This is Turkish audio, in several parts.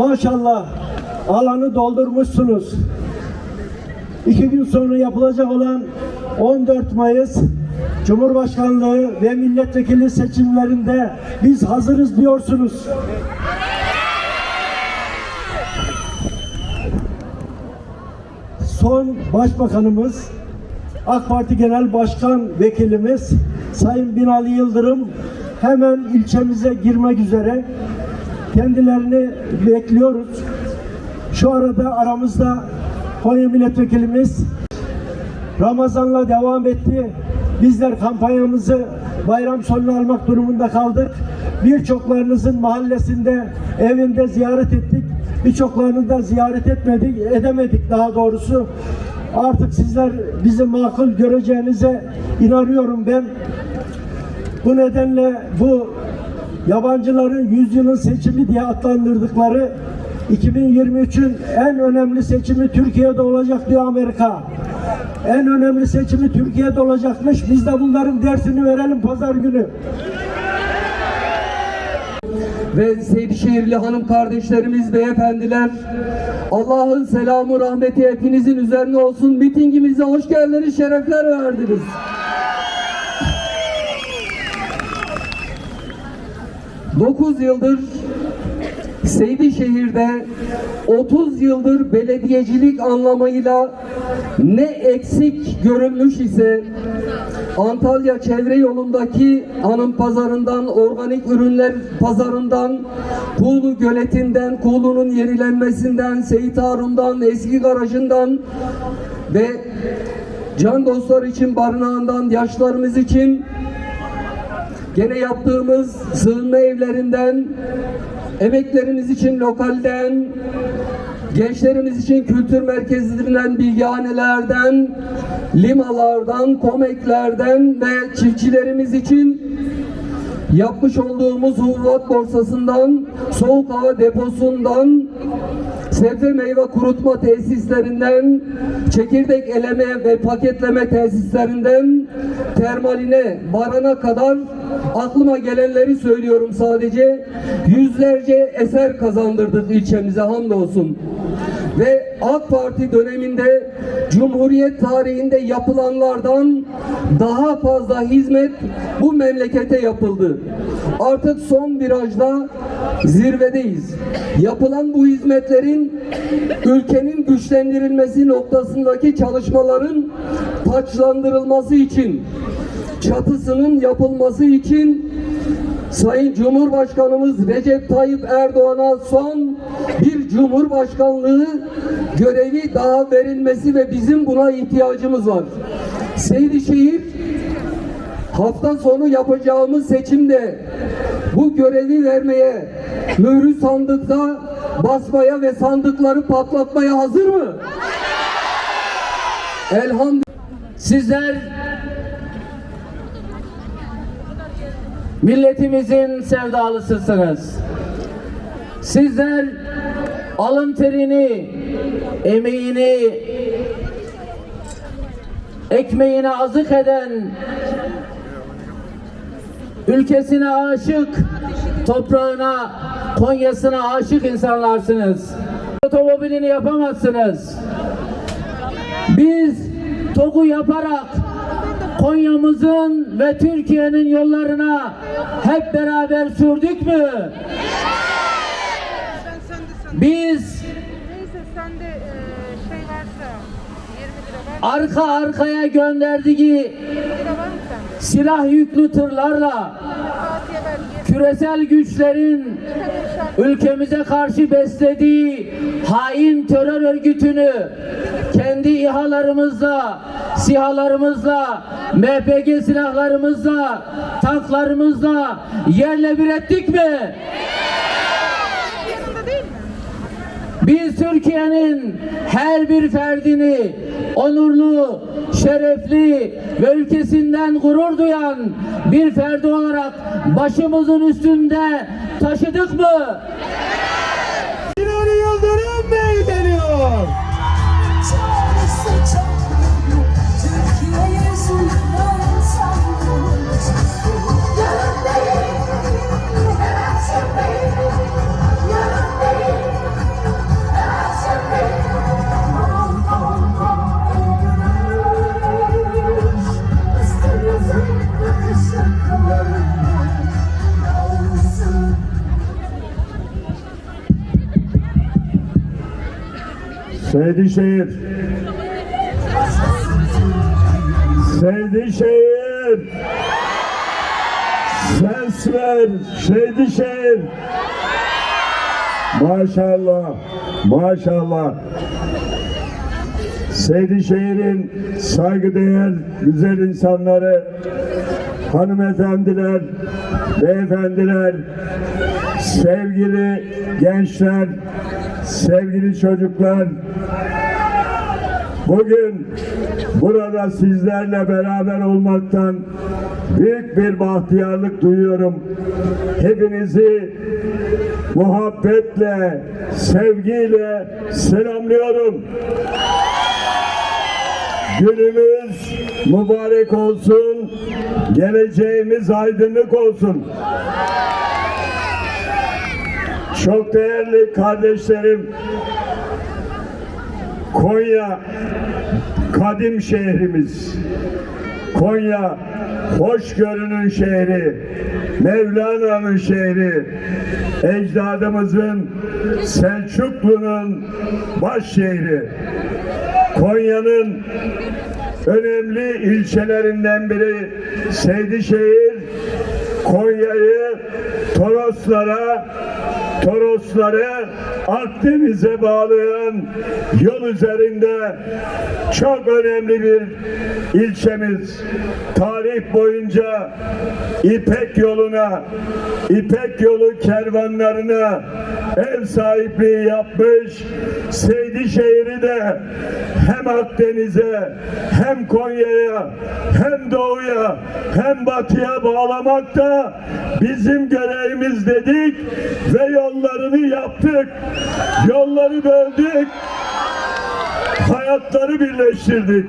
Maşallah alanı doldurmuşsunuz. İki gün sonra yapılacak olan 14 Mayıs Cumhurbaşkanlığı ve milletvekili seçimlerinde biz hazırız diyorsunuz. Son Başbakanımız AK Parti Genel Başkan Vekilimiz Sayın Binali Yıldırım hemen ilçemize girmek üzere. Kendilerini bekliyoruz. Şu arada aramızda Konya Milletvekilimiz Ramazan'la devam etti. Bizler kampanyamızı bayram sonuna almak durumunda kaldık. Birçoklarınızın mahallesinde, evinde ziyaret ettik. Birçoklarını da ziyaret etmedik, edemedik daha doğrusu. Artık sizler bizi makul göreceğinize inanıyorum ben. Bu nedenle bu yabancıların yüzyılın seçimi diye adlandırdıkları 2023'ün en önemli seçimi Türkiye'de olacak diyor Amerika. En önemli seçimi Türkiye'de olacakmış. Biz de bunların dersini verelim pazar günü. ve Seydişehirli hanım kardeşlerimiz, beyefendiler Allah'ın selamı, rahmeti hepinizin üzerine olsun. Mitingimize hoş geldiniz, şerefler verdiniz. Dokuz yıldır Seydişehir'de 30 yıldır belediyecilik anlamıyla ne eksik görülmüş ise Antalya çevre yolundaki hanım pazarından, organik ürünler pazarından, Kuğulu göletinden, Kuğulu'nun yenilenmesinden, Seyit Harun'dan, eski garajından ve can dostlar için barınağından, yaşlarımız için Gene yaptığımız sığınma evlerinden, emeklerimiz için lokalden, gençlerimiz için kültür merkezlerinden, bilgihanelerden, limalardan, komeklerden ve çiftçilerimiz için yapmış olduğumuz hububat borsasından, soğuk hava deposundan, sebze meyve kurutma tesislerinden, çekirdek eleme ve paketleme tesislerinden, termaline, barana kadar aklıma gelenleri söylüyorum sadece. Yüzlerce eser kazandırdık ilçemize hamdolsun. Ve AK Parti döneminde Cumhuriyet tarihinde yapılanlardan daha fazla hizmet bu memlekete yapıldı. Artık son virajda zirvedeyiz. Yapılan bu hizmetlerin ülkenin güçlendirilmesi noktasındaki çalışmaların taçlandırılması için çatısının yapılması için Sayın Cumhurbaşkanımız Recep Tayyip Erdoğan'a son bir Cumhurbaşkanlığı görevi daha verilmesi ve bizim buna ihtiyacımız var. Seydişehir hafta sonu yapacağımız seçimde bu görevi vermeye, mührü sandıkta basmaya ve sandıkları patlatmaya hazır mı? Elhamdülillah. Sizler milletimizin sevdalısısınız. Sizler alın terini, emeğini, ekmeğine azık eden, ülkesine aşık, toprağına, Konya'sına aşık insanlarsınız. Otomobilini yapamazsınız. Biz TOG'u yaparak Konya'mızın ve Türkiye'nin yollarına hep beraber sürdük mü? Biz e, şey varsa 20 lira var. arka arkaya gönderdiği 20 lira var mı sende? silah yüklü tırlarla küresel güçlerin ülkemize karşı beslediği hain terör örgütünü kendi İHA'larımızla, SİHA'larımızla, MPG silahlarımızla, tanklarımızla yerle bir ettik mi? Biz Türkiye'nin her bir ferdini onurlu, şerefli ve ülkesinden gurur duyan bir ferdi olarak başımızın üstünde taşıdık mı? Binali Seydişehir. Seydişehir. Ses ver Seydişehir. Maşallah, maşallah. Seydişehir'in saygıdeğer güzel insanları, hanımefendiler, beyefendiler, sevgili gençler, sevgili çocuklar, bugün burada sizlerle beraber olmaktan büyük bir bahtiyarlık duyuyorum. Hepinizi muhabbetle, sevgiyle selamlıyorum. Günümüz mübarek olsun, geleceğimiz aydınlık olsun. Çok değerli kardeşlerim, Konya kadim şehrimiz. Konya hoşgörünün şehri, Mevlana'nın şehri, ecdadımızın Selçuklu'nun baş şehri. Konya'nın önemli ilçelerinden biri Seydişehir, Konya'yı Toroslara, Torosları Akdeniz'e bağlayan yol üzerinde çok önemli bir ilçemiz. Tarih boyunca İpek yoluna, İpek yolu kervanlarına ev sahipliği yapmış. Seydişehir'i de hem Akdeniz'e hem Konya'ya hem doğuya hem batıya bağlamak da bizim görevimiz dedik ve yollarını yaptık. Yolları böldük. Hayatları birleştirdik.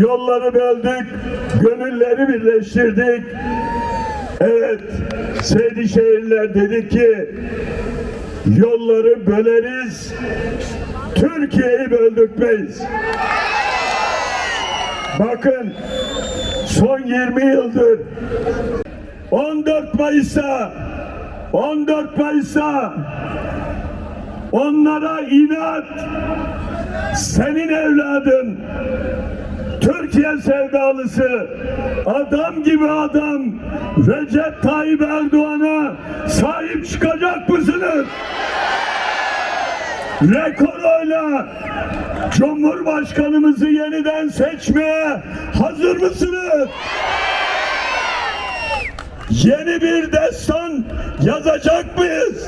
Yolları böldük. Gönülleri birleştirdik. Evet, Seydişehirliler dedi ki yolları böleriz, Türkiye'yi böldürtmeyiz. Bakın son 20 yıldır 14 Mayıs'ta 14 Mayıs'ta onlara inat senin evladın Türkiye sevdalısı adam gibi adam Recep Tayyip Erdoğan'a sahip çıkacak mısınız? Rekor oyla Cumhurbaşkanımızı yeniden seçmeye hazır mısınız? Yeni bir destan yazacak mıyız?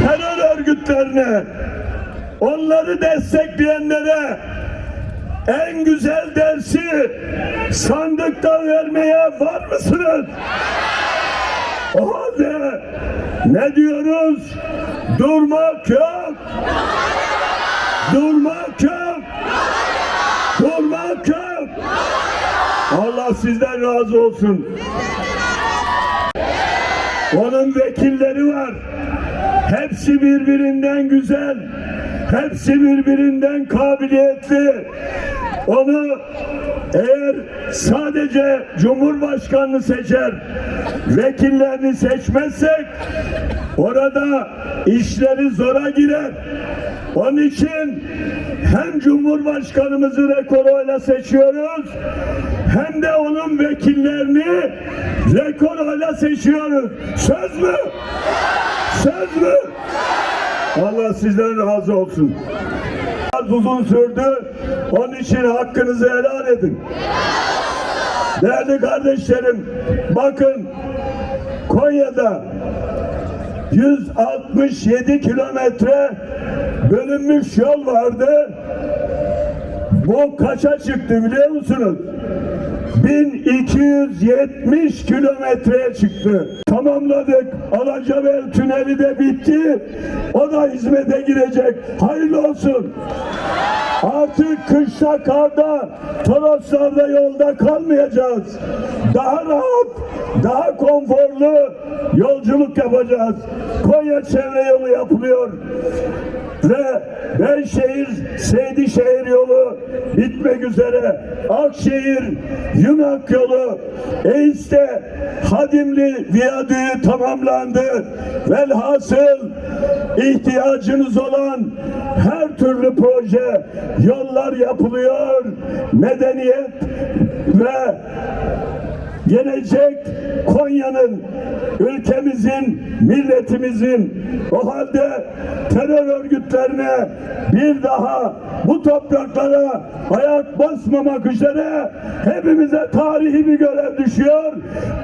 Terör örgütlerine, onları destekleyenlere en güzel dersi sandıkta vermeye var mısınız? O halde ne diyoruz? Durmak yok. Durmak yok. Durmak yok. Allah sizden razı olsun. Onun vekilleri var. Hepsi birbirinden güzel. Hepsi birbirinden kabiliyetli. Onu eğer sadece Cumhurbaşkanını seçer, vekillerini seçmezsek orada işleri zora girer. Onun için hem Cumhurbaşkanımızı rekor seçiyoruz hem de onun vekillerini rekor oyla seçiyoruz. Söz mü? Söz mü? Allah sizden razı olsun. Uzun sürdü. Onun için hakkınızı helal edin. Değerli kardeşlerim, bakın Konya'da 167 kilometre bölünmüş yol vardı. Bu kaça çıktı biliyor musunuz? 1270 kilometreye çıktı. Tamamladık. Alacabel tüneli de bitti. O da hizmete girecek. Hayırlı olsun. Artık kışta karda Toroslarda yolda kalmayacağız. Daha rahat, daha konforlu yolculuk yapacağız. Konya çevre yolu yapılıyor. Ve Beyşehir Seydişehir yolu bitmek üzere. Akşehir Yunak yolu Eis'te Hadimli viyadüğü tamamlandı. Velhasıl ihtiyacınız olan her türlü proje, yollar yapılıyor. Medeniyet ve gelecek Konya'nın, ülkemizin, milletimizin o halde terör örgütlerine bir daha bu topraklara ayak basmamak üzere hepimize tarihi bir görev düşüyor.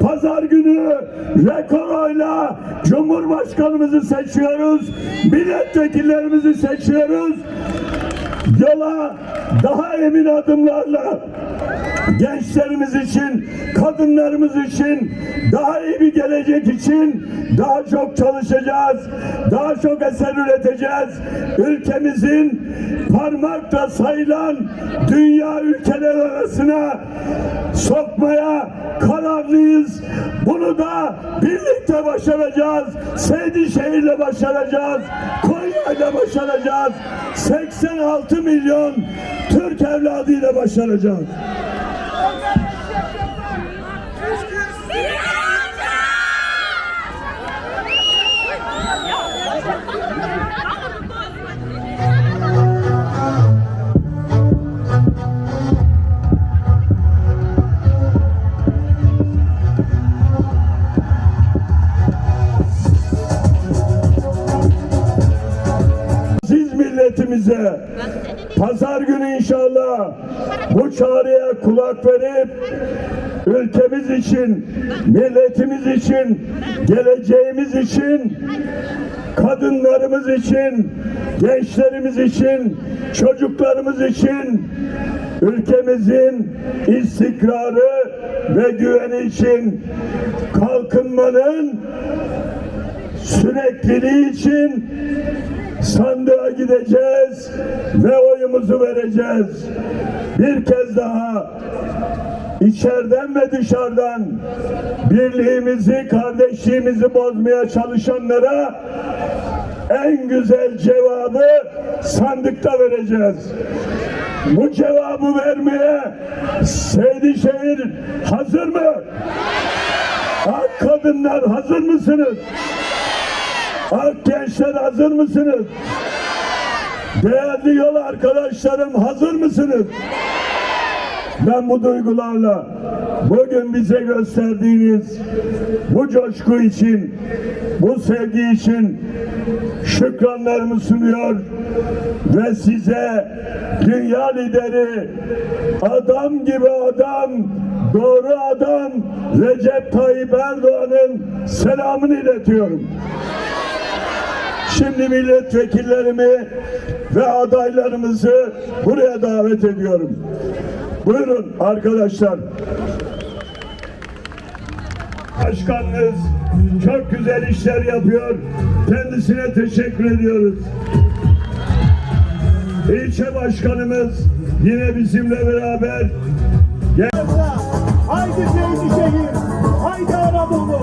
Pazar günü rekor oyla Cumhurbaşkanımızı seçiyoruz, milletvekillerimizi seçiyoruz. Yola daha emin adımlarla gençlerimiz için, kadınlarımız için, daha iyi bir gelecek için daha çok çalışacağız, daha çok eser üreteceğiz. Ülkemizin parmakla sayılan dünya ülkeler arasına sokmaya kararlıyız. Bunu da birlikte başaracağız. Seydişehir'le başaracağız. Konya'yla başaracağız. 86 milyon Türk evladıyla başaracağız. Go, go, go. Ülkemiz için, milletimiz için, geleceğimiz için, kadınlarımız için, gençlerimiz için, çocuklarımız için, ülkemizin istikrarı ve güveni için kalkınmanın sürekliliği için sandığa gideceğiz ve oyumuzu vereceğiz. Bir kez daha içeriden ve dışarıdan birliğimizi, kardeşliğimizi bozmaya çalışanlara en güzel cevabı sandıkta vereceğiz. Bu cevabı vermeye Seydişehir hazır mı? Ak kadınlar hazır mısınız? Ak gençler hazır mısınız? Değerli yol arkadaşlarım hazır mısınız? Ben bu duygularla bugün bize gösterdiğiniz bu coşku için, bu sevgi için şükranlarımı sunuyor ve size dünya lideri, adam gibi adam, doğru adam Recep Tayyip Erdoğan'ın selamını iletiyorum. Şimdi milletvekillerimi ve adaylarımızı buraya davet ediyorum. Buyurun arkadaşlar. Başkanınız çok güzel işler yapıyor. Kendisine teşekkür ediyoruz. İlçe başkanımız yine bizimle beraber. Haydi sevgili şehir, haydi Anadolu.